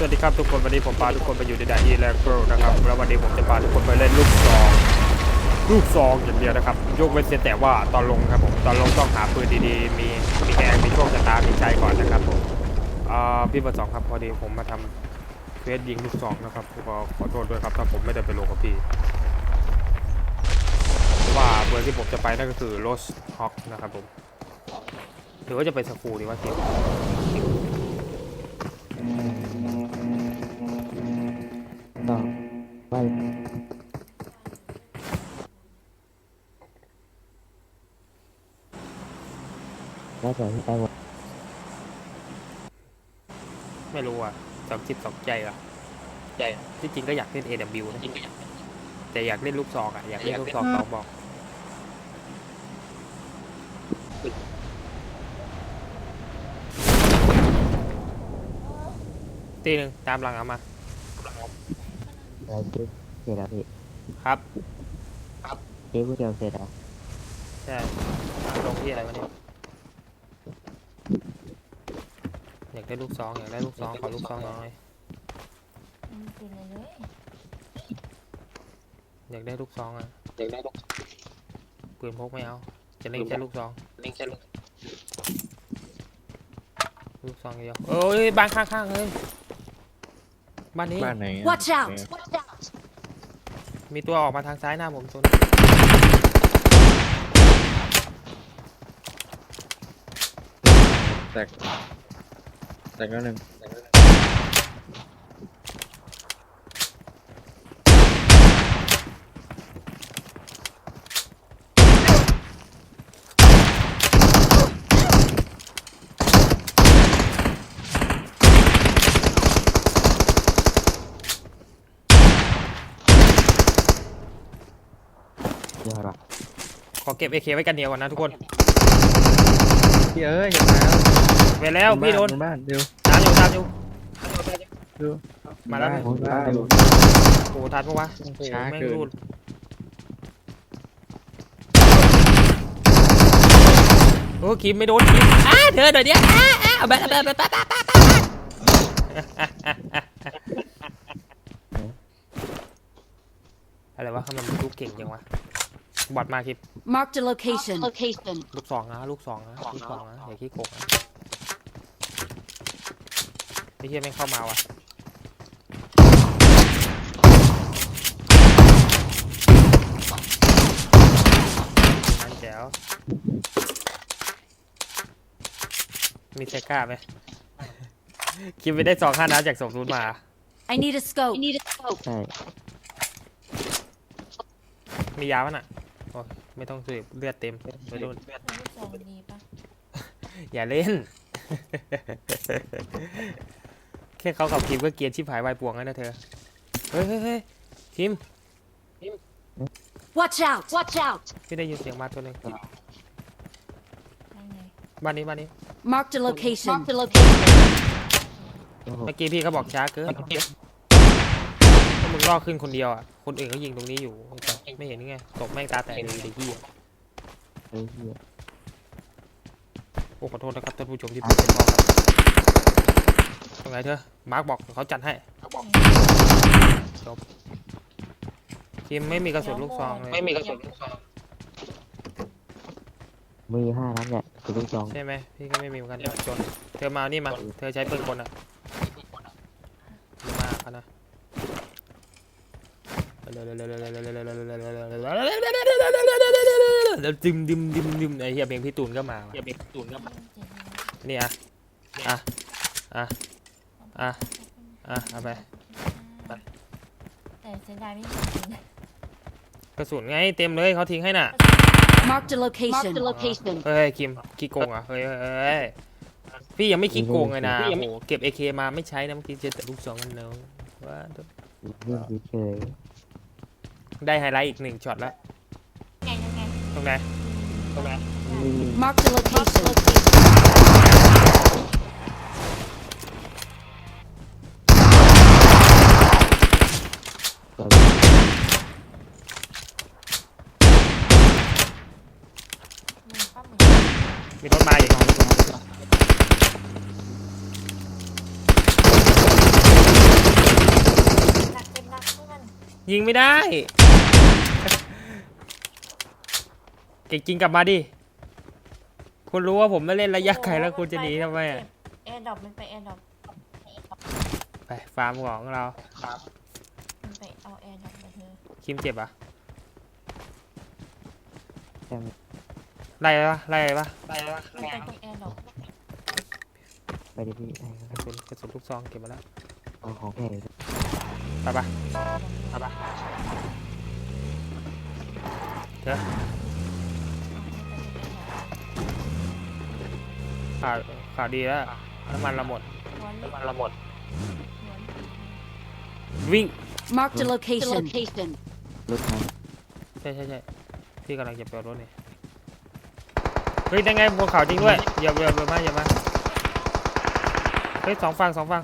สวัสดีครับทุกคนวันนี้ผมพาทุกคนไปอยู่ในด่านอีแลกโกนะครับแล้ววันนี้ผมจะพาทุกคนไปเล่นลูกซองลูกซองอย่างเดียวนะครับยกเว้นเสียแต่ว่าตอนลงครับผมตอนลงต้องหาปืนดีๆ มีมีแกงมีโชคชะตามีใจก่อนนะครับผมอ่าพี่เบอร์สองครับพอดีผมมาทำเฟสยิงลูกซองนะครับก็ขอโทษด้วยครับถ้าผมไม่ได้ไปลงกับพี่เพราะว่าเบอร์ที่ผมจะไปนั่นก็คือโรสฮอกนะครับผมหรือว่าจะไปสกูดีว่าเกม แล้วแต่ที่ไปหมดไม่รู้อะสองจิตสองใจอะใจที่จริงก็อยากเล่น AW นะแต่อยากเล่นลูกซองอะอยากเล่นลูกซองสองบอกตีหนึ่งตามหลังเอามาอะไรเจ๊เสร็จแล้วพี่ครับเจ๊ผู้เดียวเสร็จแล้วใช่อ่าลงที่อะไรวะเนี่ยอยาก ได้ลูกซองอยากได้ลูกซองขอลูกซองหน่อยอืมกินเลยเลยอยากได้ลูกซองอะอยากได้ลูกปืนพกไม่เอา จะเล่นแค่ลูกซองนี่แค่ลูกลูกซองอย่างเดียวเอ้ยบ้านข้างๆเลยบ้านนี้ บ้านไหน Watch out Watch out มีตัวออกมาทางซ้ายหน้าผมตัวแตก แตกแล้วหนึ่งเดี๋ยวหรอขอเก็บ AK ไว้กันเดียวก่อนนะทุกคนพี่เอ้ยอย่ามาแล้ว ไปแล้วพี่โดนบบ้านเร็วตามอยู่ตามอยู่เร็วมาแล้วบ้นบ้านโอ้ทันปะวะโอ้โหช้าแม่งเกินรูดโอ้คิมไม่โดนคิมอ้าเธอเดี๋ยวเนี้ยอ้าอ้าเอาแบบแบบแบบแบบแบบอะไรวะทำไมมันลูกเก่งจังวะบอดมาคิม Marked a location Location ลูกสองนะลูกสองนะลูกสองนะอย่าขี้โกงนะ ไอ้เหี้ยแม่งเข้ามาว่ะนั่นแจ๋วมีเซก้าไหมคิดไปได้สองห้านัดจากสมทุนมา I need a scope I need a scope ใช่มียาป่ะน่ะโอ้ยไม่ต้องสืบเลือดเต็มไม่โดนลูกซองดีปะอย่าเล่น แค่เขาขับทีมก็เกรียนชิบหายวายป่วงแล้วนะเธอ เฮ้ยเฮ้ยเฮ้ยทีม Watch out Watch out พี่ได้ยินเสียงมาตัวหนึ่งทางไหนบ้านนี้บ้านนี้ Marked a location Marked a location โอ้โหเมื่อกี้พี่เขาบอกช้าเกินถ้ามึงล่อขึ้นคนเดียวอะ คนอื่นเขายิงตรงนี้อยู่ ไม่เห็นไงตบแม่งตาแตกเลยไอ้เหี้ยไอ้เหี้ยโอ้ขอโทษนะครับท่านผู้ชมที่ผมเป็นพ่อครับ ตรงไหนเธอ มาร์กบอกเขาจัดให้จบทีมไม่มีกระสุนลูกซองเลยไม่มีกระสุนลูกซองมีห้านัดเนี่ยคือลูกซองใช่ไหมพี่ก็ไม่มีเหมือนกันจน เธอมาเอานี่มา เธอใช้ปืนกลอะมากันนะแล้วดิมดิมดิมดิมไอเฮียเพลงพี่ตูนก็มาว่ะอย่าเบรกตูนก็มานี่อะอะอะ อะ อะ เอาไป แต่เสียดายไม่มีจริงกระสุนไงเต็มเลยเขาทิ้งให้น่ะ Marked a location Marked a location เฮ้ยคิมขี้โกงอะเฮ้ยเฮ้ยเฮ้ยพี่ยังไม่ขี้โกงเลยนะโอ้โหเก็บ AK มาไม่ใช้นะเมื่อกี้เจอแต่ลูกสองกันเนาะว่าเรื่องเฉยได้ไฮไลท์อีกหนึ่งช็อตแล้วไงยังไงตรงไหนตรงไหนๆมี Marked a location มีรถมาอีกมั้เยิงไม่ได้ เก่งจริงกลับมาดิ คุณรู้ว่าผมไม่เล่นระยะไกลแล้วคุณจะหนีทำไมอะ แอร์ดรอปมันไปแอร์ดรอปไปฟาร์มของเรา มันไปเอาเอร์ดอปมาเถอะคิมเจ็บอะ แค่ ไม่ไล่ปะไล่ปะมันไปตรงแอร์ดรอปไปดิพี่ให้กระสุนกระสุนลูกซองเก็บมาแล้วเอาของแข็งไปปะไปปะเถอะข่าวข่าวดีแล้วน้ำมันเราหมดน้ำมันเราหมด วิ่ง Marked a location. location. รถมันใช่ใช่ใช่พี่กำลังจะไปเอารถนี่ เฮ้ยได้ไงบนเขาจริงด้วยอย่าอย่าอย่ามาอย่ามาเฮ้ยสองฝั่งสองฝั่ง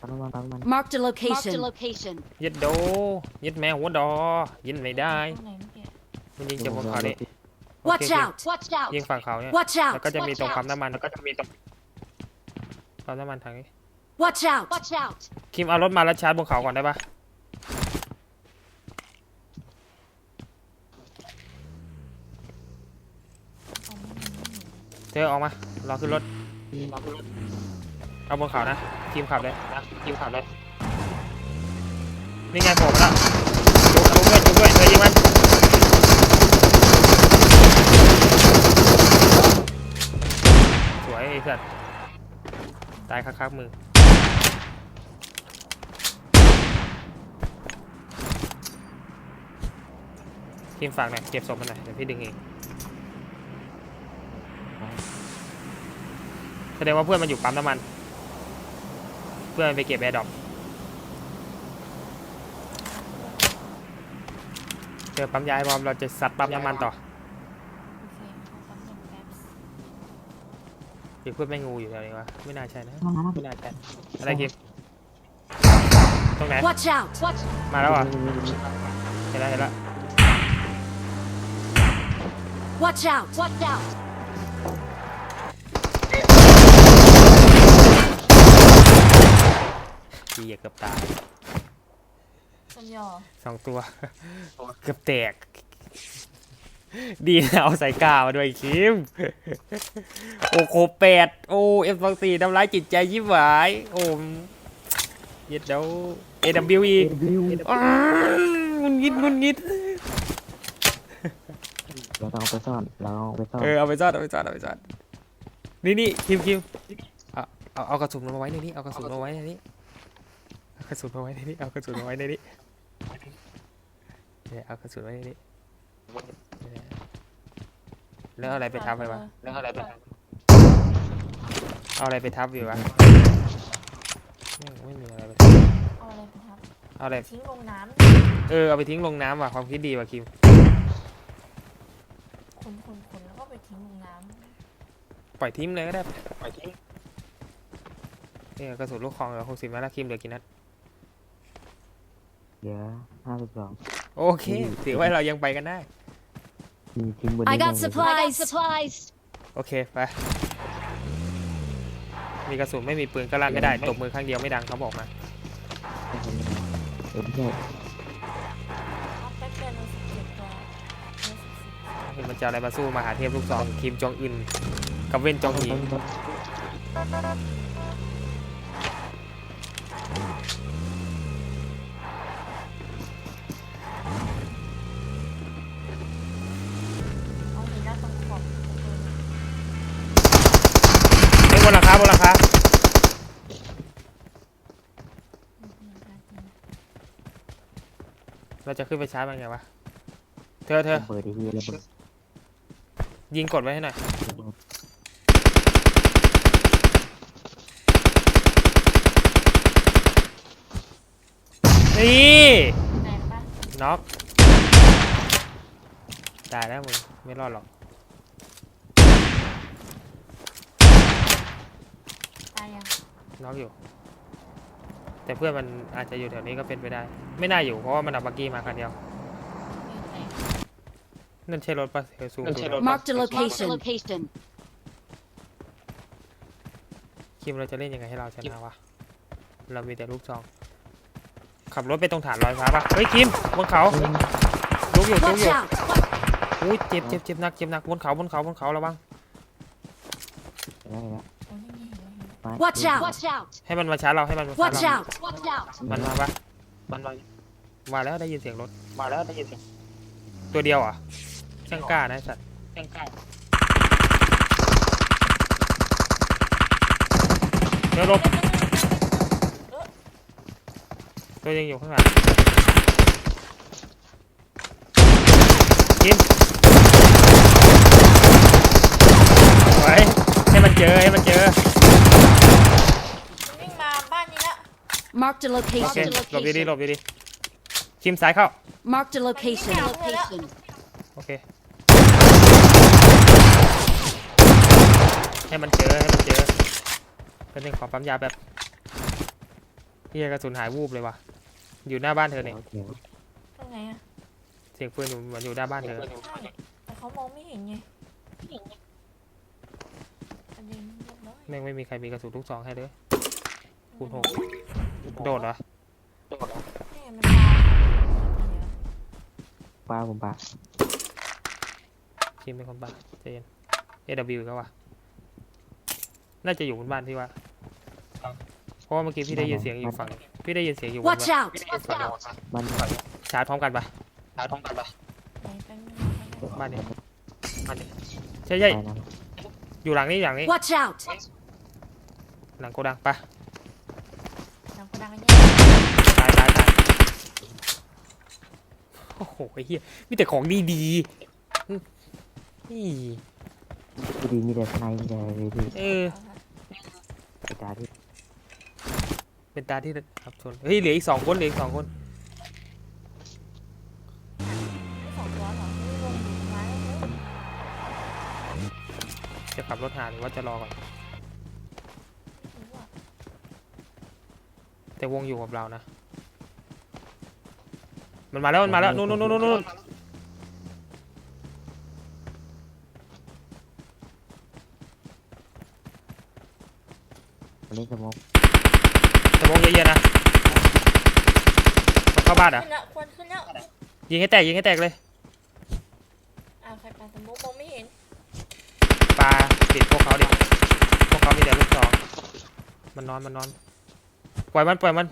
ปั๊มน้ำมันปั๊มน้ำมัน Marked a location. Marked a location. ยึดโดยึดแมวหัวดอยินไม่ได้ตรงไหนเมื่อกี้มันยิงจากบนเขานี่ Watch Okay, okay. out! Watch out! ยิงฝั่งเขาเนี่ย Watch แล้ว out! ก็จะมี Watch ตรงปั๊ม out! น้ำมันแล้วก็จะมีตรงปั๊มน้ำมันทางนี้ Watch out! Watch out! คิมเอารถมาแล้วชาร์จบนเขาก่อนได้ปะ เธอออกมา รอขึ้นรถ รอขึ้นรถ เอาบนเขานะ ทีมขับเลยนะทีมขับเลย นี่ไงโผล่มาแล้วจุกด้วยจุกด้วยเธอยิงมันสวยไอ้สัตว์ ตายคักๆมึงทีมฝากหน่อยเก็บศพมันหน่อยเดี๋ยวพี่ดึงเองแส ดงว่าเพื่อนมันอยู่ปั๊มน้ำมัน เพื่อนมันไปเก็บแอร์ดรอปเจอปั๊มยายบอมเราจะซัดปั๊มน้ำมันต่อโอเคเอาปั๊มหนึ่งแป๊บหรือเพื่อนไม่งูอยู่แถวนี้วะไม่น่าใช่นะไม่น่าใช่อะไรกิมตรงไหน Watch out! Watch มาแล้วเหรอะเห็นแล้วเห็นแล้ว Watch out! Watch out! ดีอย่าเกือบตายสมยอสองตัว เกือบแตก ดีนะเอาสายกามาด้วยคิม โอโคแปดโอเอฟสองสี่ทำร้ายจิตใจยิบหวาย โอ้เย็ดเดี๋ยวเอวอีกอ้าวงุนงิดงุนงิด เราต้องเอาไปซ่อน เราเอาไปซ่อน เออเอาไปซ่อนเอาไปซ่อนเอาไปซ่อนนี่นี่คิมคิมเอาเอาเอากระสุนมาไว้ในนี้เอากระสุนมาไว้ในนี้ เอากระสุนมาไว้ในนี้เอากระสุนมาไว้ในนี้เนี่ยเอากระสุนไว้ในนี้เนี่ยแล้วเอาอะไรไปทับไปวะแล้วเอาอะไรไปทับเอาอะไรไปทับอยู่วะไม่ไม่มีอะไรไปทับเอาอะไรไปทับเอาอะไรทิ้งลงน้เออเอาไปทิ้งลงน้ำว่ะความคิดดีว่ะคิมำขนขนขนแล้วก็ไปทิ้งลงน้ปล่อยทิ้งเลยก็ได้ปล่อยทิ้งเนี่ยกระสุนลูกคองเหลือหกสิบนัดแล้วคิมเหลือกี่นัด เหลือห้าสิบสองโอเค ถือว่าเรายังไปกันได้ มีทิ้งบนำนี้ I got เลย supplies. I got supplies. โอเค ไป มีกระสุนไม่มีปืนก็ลั่นไม่ได้ ตบมือข้างเดียวไม่ดังเขาบอกมา เออไม่ใช่เอาแป๊บเดียวเราสิบเจ็ดตัวเราสิบสิบเห็นมันจะเอาอะไรมาสู้มหาเทพลูกซองคิมจองอึนกับเว้นจองหีเอา บนหลังคาบนหลังคาอืมอืมอืมอืมเราจะขึ้นไปชาร์จมันไงวะ เธอเธอระเบิดที่ระเบิดยิงกดไว้ให้หน่อยระเบิดนี่แรงปะน็อกตายแล้วมึง ไม่รอดหรอก ตายยัง น็อกอยู่ แต่เพื่อนมันอาจจะอยู่แถวนี้ก็เป็นไปได้ ไม่น่าอยู่เพราะว่ามันเอาบักกี้มาคันเดียวเออแตกนั่นใช่รถปะเธอซูมดูหน่อย Marked a location. location. คิมเราจะเล่นยังไงให้เราชนะวะ เรามีแต่ลูกซอง ขับรถไปตรงฐานลอยฟ้าปะเฮ้ยคิมบนเขาลุกอยู่ลุก Watch อยู่ out! อุ้ยเจ็บเจ็บเจ็บหนักเจ็บหนักบนเขาบนเขาบนเขาระวัง ได้แล้ว Watch out! Watch out! ให้มันมาชาร์จเราให้มันมาชาร์จ Watch เรา out! Watch out! มันมาปะมันมามาแล้วได้ยินเสียงรถ มาแล้วได้ยินเสียงตัวเดียวเหรอะช่างกล้านะไอ้สัตว์ช่างกล้าเดี๋ยวหลบตัวยังอยู่ข้างหลังกินไว้ให้มันเจอให้มันเจอ มันวิ่งมาบ้านนี้ละ Marked a โอเค location. หลบดีๆหลบดีๆชิมซ้ายเข้า Marked a location. Location. โอเค ให้มันเจอ ให้มันเจอเป็นหนึ่งขอปั๊มยาแบบพี่กระสุนหายวูบเลยว่ะ อยู่หน้าบ้านเธอเนี่ยโอเคตรงไหนอะเสียงปืนอยู่เหมือนอยู่หน้าบ้านเธอใช่แต่เขามองไม่เห็นไงประเด็นเรียบร้อยแม่งไม่มีใครมีกระสุนลูกซองให้เลยคูณหก โดดเหรอนี่ไงมันมาเดี๋ยวปลาผมปลาชิมเป็นคนบ้าใจเย็น AW ก็ว่ะน่าจะอยู่บนบ้านพี่ว่าเพราะว่าเมื่อกี้พี่ได้ยินเสียงอยู่ฝั่งพี่ได้ยินเสียงอยู่บน Watch บ้าน out! Watch out! มันชาร์จพร้อมกันปะชาร์จพร้อมกันปะไหนแป๊บนึงบ้านนี้บ้านนี้ใช่ใช่ไปนะอยู่หลังนี้หลังนี้ Watch out! หลังโกดังปะ น้ำกระดังอันนี้ ตายตายตายโอ้โหไอ้เหี้ยมีแต่ของดีๆอืมนี่ที่ดีมีแต่สไนมีแต่เลยที่เออกระจายที่เป็นตาที่ขับชนเฮ้ยเหลืออีกสองคนเหลืออีกสองคนสองตัวเหรอไม่ลงอยู่ไม้แล้วเจะขับรถหาหรือว่าจะรอก่อนรู้อะแต่วงอยู่กับเรานะ มันมาแล้วมันมาแล้วนู่นนู่นนู่นนู่นวันนี้สมองแต่วงเยอะๆนะมันเข้าบ้านเหรอะ ขึ้นแล้วควรขึ้นแล้วยิงให้แตกยิงให้แตกเลยอ้าวใครปาสมุกมองไม่เห็นปลาปิดพวกเขาดิพวกเขามีแต่ลูกซองมันนอนมันนอนปล่อยมันปล่อยมัน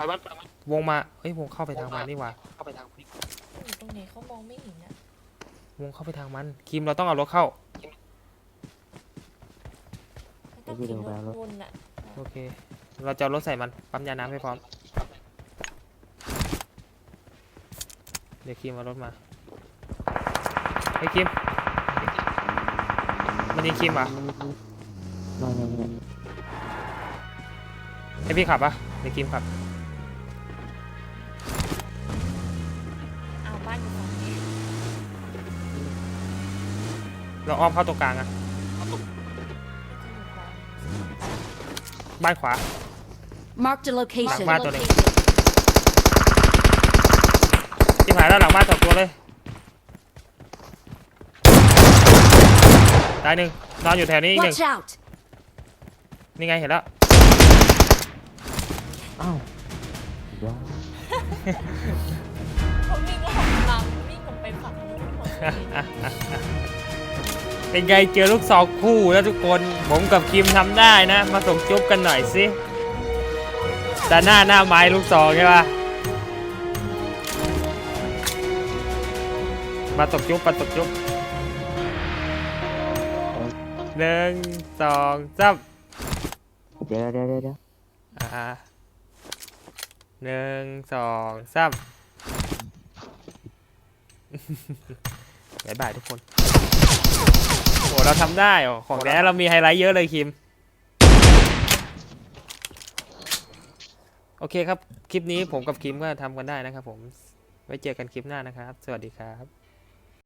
ปล่อยมันปล่อยมันวงมาเฮ้ยวงเข้าไปทางมันนี่หว่าเข้าไปทางอยู่ตรงไหนเขามองไม่เห็นอะวงเข้าไปทางมันคิมเราต้องเอารถเข้าไม่ต้องขี่รถวนอะโอเค เราจะเอารถใส่มันปั๊มยาน้ำให้พร้อม เดี๋ยวคิมเอารถมาเฮ้ยคิม มันยิงคิมเหรอะน้อยๆเนี่ยให้พี่ขับปะเดี๋ยวคิมขับ เราอ้อมเข้าตรงกลางอะที่อยู่ขวาบ้านขวา Marked a location. Lạc ba tuần này. ที่ผ่านแล้วหลังบ้านสองตัวเลยตายหนึ่งนอนอยู่แถวนี้อีกหนึ่ง Watch out! นี่ไงเห็นแล้ว อ้าวเดี๋ยวเขาวิ่งแล้วหันหลังวิ่งกลับไปฝั่งนู้นหมดเลย เป็นไงเจอลูกสองคู่แล้วทุกคนผมกับคิมทำได้นะ มาส่งจุ๊บกันหน่อยสิแต่หน้าหน้าไม้ลูกสองใช่ปะมาตบจุ๊บมาตบจุ๊บหนึ่งสองสามเดี๋ยวเดี๋ยวเดี๋ยวเดี๋ยวอ่าหนึ่งสองสามบายบายทุกคน โอ้เราทำได้โอ้ของแท้เรามีไฮไลท์เยอะเลยคิม โอเคครับ คลิปนี้ผมกับคิมก็ทำกันได้นะครับผม ไว้เจอกันคลิปหน้านะครับ สวัสดีครับ